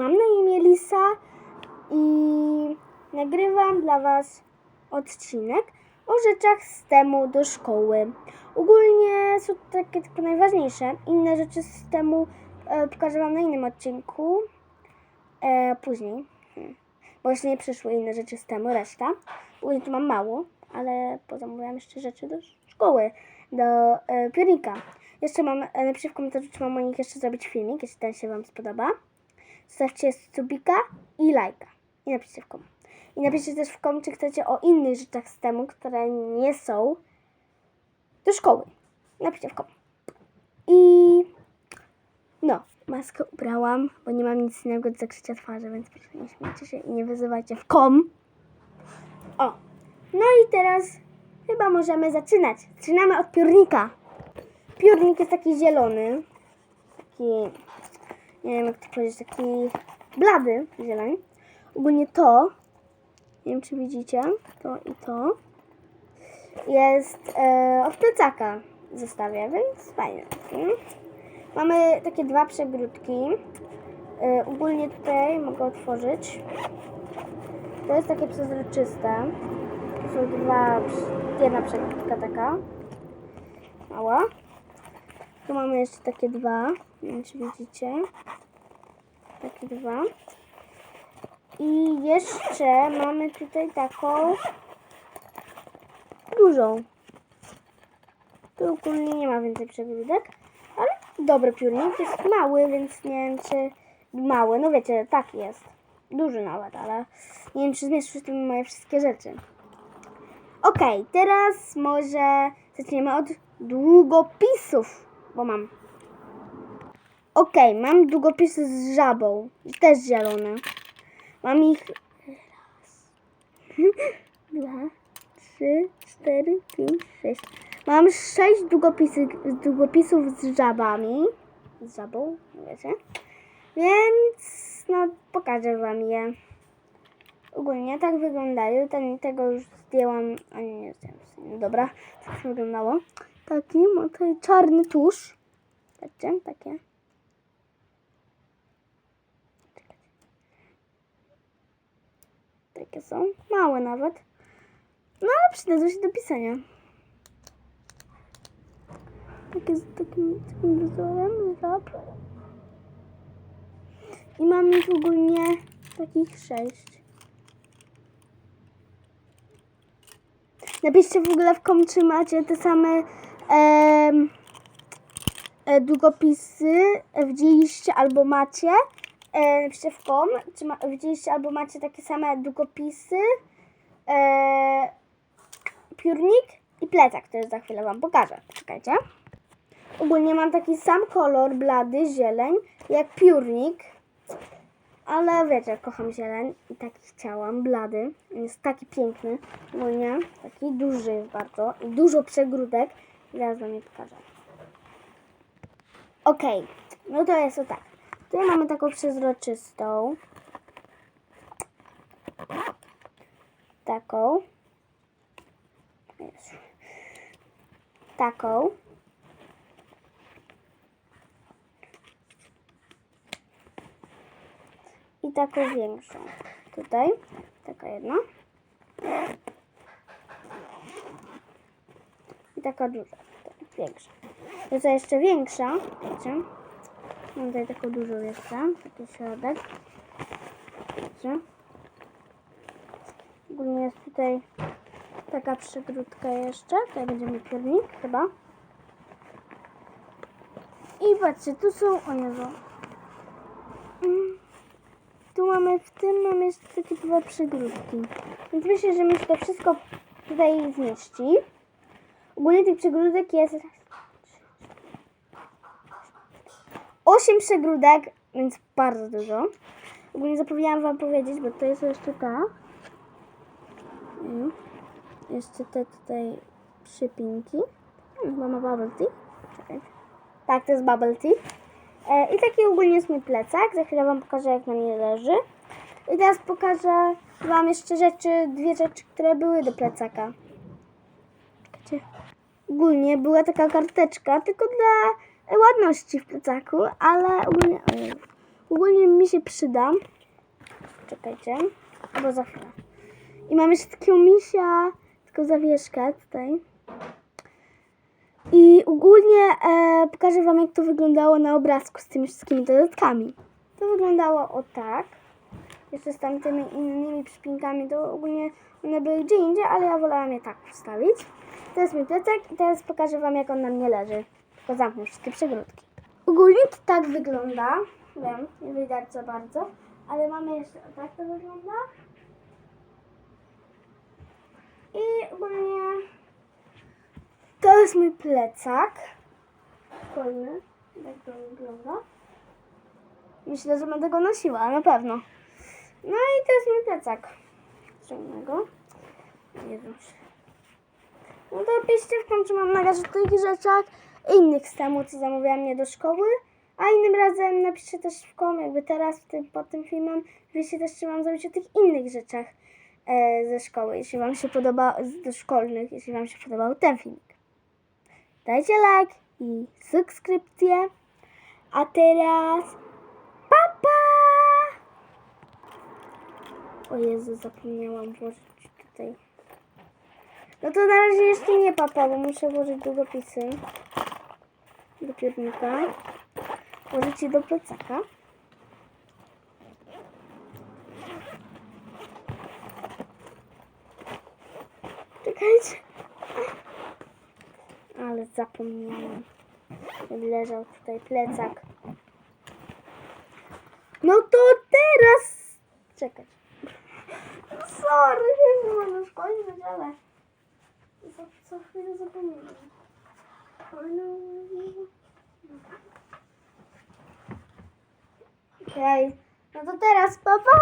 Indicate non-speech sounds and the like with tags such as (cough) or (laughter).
mam na imię Lisa i nagrywam dla Was odcinek o rzeczach z temu do szkoły. Ogólnie są takie tylko najważniejsze. Inne rzeczy z temu e, pokażę Wam na innym odcinku. E, później. Hmm. Bo nie przyszły inne rzeczy z temu, reszta. Ogólnie tu mam mało, ale pozamówiłam jeszcze rzeczy do szkoły, do e, piórnika. Jeszcze mam, e, napiszcie w komentarzu, czy mam o nich jeszcze zrobić filmik, jeśli ten się Wam spodoba. Zostawcie subika i lajka. I napiszcie w kom. I napiszcie też w kom, czy chcecie o innych rzeczach z temu, które nie są do szkoły. Napiszcie w kom. I no, maskę ubrałam, bo nie mam nic innego do zakrycia twarzy, więc proszę nie śmiejcie się i nie wyzywajcie w kom. O, no i teraz chyba możemy zaczynać. Zaczynamy od piórnika. Piórnik jest taki zielony. Taki, nie wiem jak to powiedzieć, taki blady zieleń. Ogólnie to, nie wiem czy widzicie, to i to jest e, od plecaka zestawię, więc fajnie. Mm. Mamy takie dwa przegródki. E, ogólnie tutaj mogę otworzyć. To jest takie przezroczyste. To są dwa, jedna przegródka taka. Mała. Tu mamy jeszcze takie dwa. Nie wiem, czy widzicie. Takie dwa. I jeszcze mamy tutaj taką dużą. Tu ogólnie nie ma więcej przegródek, ale dobry piórnik. Jest mały, więc nie wiem czy mały. No wiecie, taki jest. Duży nawet, ale nie wiem czy zmieszczę w tym moje wszystkie rzeczy. Okej, teraz może zaczniemy od długopisów, bo mam. Okej, mam długopisy z żabą, też zielone. Mam ich raz, (laughs) dwa, trzy, cztery, pięć, sześć. Mam sześć długopisy, długopisów z żabami. Z żabą, wiecie. Więc no pokażę wam je. Ogólnie tak wyglądają. Ten, tego już zdjęłam. A nie, nie zdjęłam. Dobra, tak wyglądało. Taki ma tutaj czarny tusz. Patrzcie, takie. Takie są. Małe nawet. No ale przydadzą się do pisania. Takie z takim, takim wzorem żab. I mam ich ogólnie takich sześć. Napiszcie w ogóle w kom, czy macie te same em, e, długopisy, e, widzieliście albo macie. E, czy ma, widzieliście albo macie takie same długopisy, e, piórnik i plecak, który za chwilę Wam pokażę. Czekajcie. Ogólnie mam taki sam kolor, blady, zieleń, jak piórnik. Ale wiecie, kocham zieleń i taki chciałam, blady. Jest taki piękny, ogólnie. Taki duży jest bardzo i dużo przegródek. Zaraz wam je pokażę. Okej, no to jest o tak. Tutaj mamy taką przezroczystą. Taką. Taką. i taką większą. Tutaj taka jedna. I taka duża, większa. To co jeszcze większa, wiecie? Mam tutaj taką dużą jeszcze, taki środek. Wiecie? Ogólnie jest tutaj taka przegródka jeszcze. Tutaj będzie mi piórnik chyba. I patrzcie, tu są, o Jezu. Mm tu mamy, w tym mamy jeszcze takie dwa przegródki. Więc myślę, że mi się to wszystko tutaj zmieści. Ogólnie tych przegródek jest 8 przegródek, więc bardzo dużo. Ogólnie zapomniałam wam powiedzieć, bo to jest jeszcze ta. Mm. Jeszcze te tutaj przypinki. Hmm, chyba ma bubble tea. Tak, to jest bubble tea. E, I taki ogólnie jest mój plecak. Za chwilę wam pokażę, jak na mnie leży. I teraz pokażę wam jeszcze rzeczy, dwie rzeczy, które były do plecaka. Czekajcie. Ogólnie była taka karteczka, tylko dla ładności w plecaku, ale ogólnie, Jezu. Ogólnie mi się przyda. Czekajcie, albo za chwilę. I mam jeszcze takiego misia, taką zawieszkę tutaj. I ogólnie e, pokażę Wam, jak to wyglądało na obrazku z tymi wszystkimi dodatkami. To wyglądało o tak. Jeszcze z tamtymi innymi przypinkami, to ogólnie one były gdzie indziej, ale ja wolałam je tak wstawić. To jest mój plecak i teraz pokażę Wam, jak on na mnie leży. Tylko zamknę wszystkie przegródki. Ogólnie to tak wygląda. Wiem, nie widać za bardzo, ale mamy jeszcze tak to wygląda. I ogólnie to jest mój plecak. Szkolny. Tak to wygląda. Myślę, że będę go nosiła, na pewno. No i to jest mój plecak. Ciągnego. Jezus. No to piszcie w końcu mam na takich rzeczach innych temu, co zamówiłam mnie do szkoły. A innym razem napiszcie też w kom, jakby teraz tym, pod tym filmem, wiecie też, czy mam zrobić o tych innych rzeczach e, ze szkoły, jeśli Wam się podoba, do szkolnych, jeśli Wam się podobał ten filmik. Dajcie like i subskrypcję. A teraz pa pa! O Jezu, zapomniałam włożyć tutaj. No to na razie jeszcze nie papa, bo muszę włożyć długopisy do piórnika. Włożyć je do plecaka. Czekajcie. Ale zapomniałam. Leżał tutaj plecak. No to teraz... Czekaj. Sorry, że mam już kończyć, ale... Co, co chwilę zapominam. Okay. No to teraz, pa, pa!